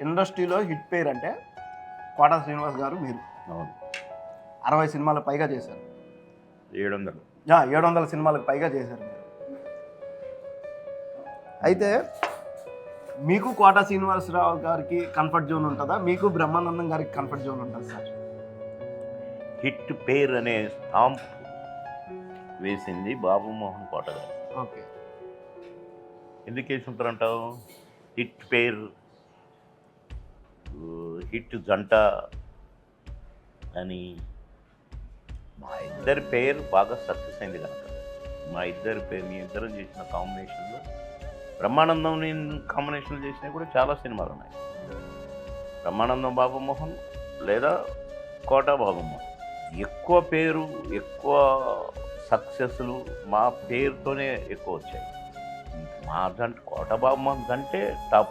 ఇండస్ట్రీలో హిట్ పేరు అంటే కోట శ్రీనివాస్ గారు మీరు. అవును. అరవై సినిమాలకు పైగా చేశారు. ఏడు వందలు ఏడు వందల సినిమాలకు పైగా చేశారు మీరు. అయితే మీకు కోట శ్రీనివాసరావు గారికి కంఫర్ట్ జోన్ ఉంటుందా? మీకు బ్రహ్మానందం గారికి కంఫర్ట్ జోన్ ఉంటుంది సార్? హిట్ పేర్ అనే స్టాంప్ వేసింది బాబు మోహన్ కోట గారు. ఓకే. ఎందుకు వేసి ఉంటారంటావు? హిట్ పేర్ హిట్ జంట అని మా ఇద్దరి పేరు బాగా సక్సెస్ అయింది కనుక. మా ఇద్దరి పేరు మీ ఇద్దరం చేసిన కాంబినేషన్లో బ్రహ్మానందం నేను కాంబినేషన్లు చేసినవి కూడా చాలా సినిమాలు ఉన్నాయి. బ్రహ్మానందం బాబుమోహన్ లేదా కోట బాబుమోహన్. ఎక్కువ పేరు ఎక్కువ సక్సెస్లు మా పేరుతోనే ఎక్కువ వచ్చాయి. మా దాంట్లో కోట బాబు మోహన్ కంటే టాప్.